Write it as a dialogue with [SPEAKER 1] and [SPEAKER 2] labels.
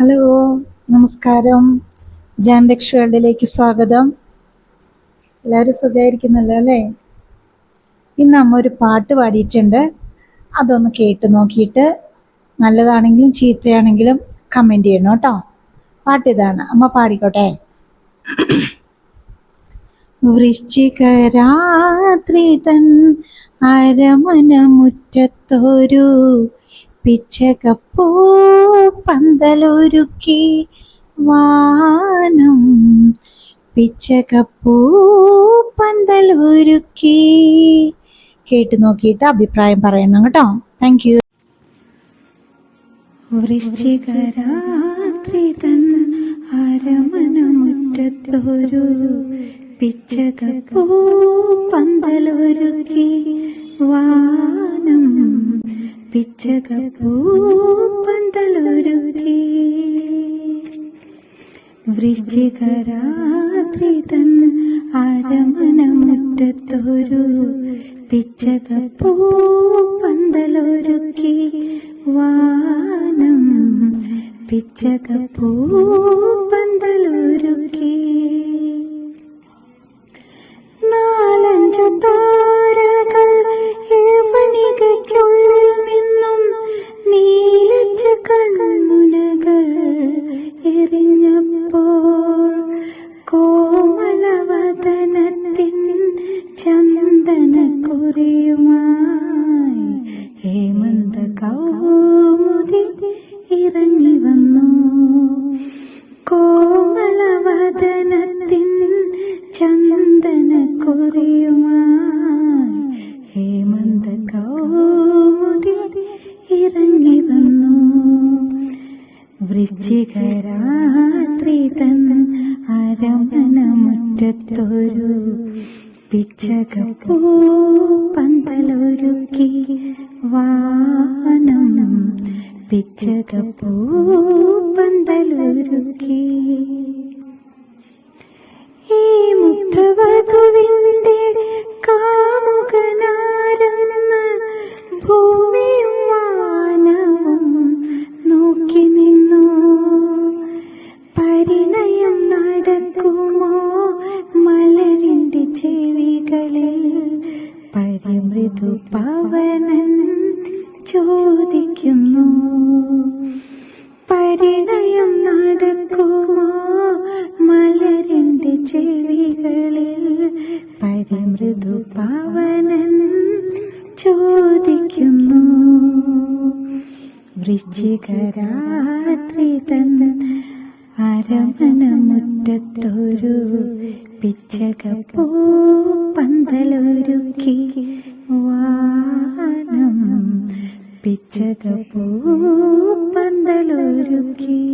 [SPEAKER 1] Hello നമസ്കാരം. ജാൻദക്ഷ വേൾഡിലേക്ക് സ്വാഗതം. എല്ലാവരും സുഖമായിരിക്കുന്നല്ലോ അല്ലേ? ഇന്ന് അമ്മ ഒരു പാട്ട് പാടിയിട്ടുണ്ട്. അതൊന്ന് കേട്ട് നോക്കിയിട്ട് നല്ലതാണെങ്കിലും ചീത്തയാണെങ്കിലും കമന്റ് ചെയ്യണം കേട്ടോ. പാട്ട് ഇതാണ്. അമ്മ പാടിക്കോട്ടെ. വൃശ്ചികരാത്രി തൻ അരമന മുറ്റത്തൊരു പിച്ചകപ്പൂ പന്തലൊരുക്കി വാനം. പിച്ചകപ്പൂ പന്തലൊരുക്കി. കേട്ട് നോക്കിയിട്ട് അഭിപ്രായം പറയണം കേട്ടോ. താങ്ക് യു വൃശ്ചികരാത്രി തൻ അരമന മുറ്റത്തൊരു പിച്ചകപ്പൂ പന്തലൊരുക്കി വാനം. പിച്ചകപ്പൂ പന്തലൊരുക്കി വൃശ്ചികരാത്രി തൻ അരമനമുറ്റത്തൊരു മുറ്റത്തൊരു പിച്ചകപ്പൂ പന്തലൊരുക്കി വാനം പിച്ചകപ്പൂ ചന്ദനക്കുറിയുമായി ഹേമന്ത കൗമുദി ഇറങ്ങി വന്നു. വൃശ്ചികരാത്രി തൻ അരമന മുറ്റത്തൊരു പിച്ചകപ്പൂ പന്തലൊരുക്കി വാനം പിച്ചകപ്പൂ പന്തലൊരുക്കി. നടക്കുമോ മലരിന്റെ ചെവികളിൽ പരിമൃദു പവനൻ ചോദിക്കുന്നു. പരിണയം നടക്കുമോ? മലരിന്റെ ചെവികളിൽ പരിമൃദു പവനൻ ചോദിക്കുന്നു. വൃശ്ചികരാത്രി തൻ അരമന മുറ്റത്തൊരു പിച്ചകപ്പൂ പന്തലൊരുക്കി. വാനം പിച്ചകപ്പൂ പന്തലൊരുക്കി.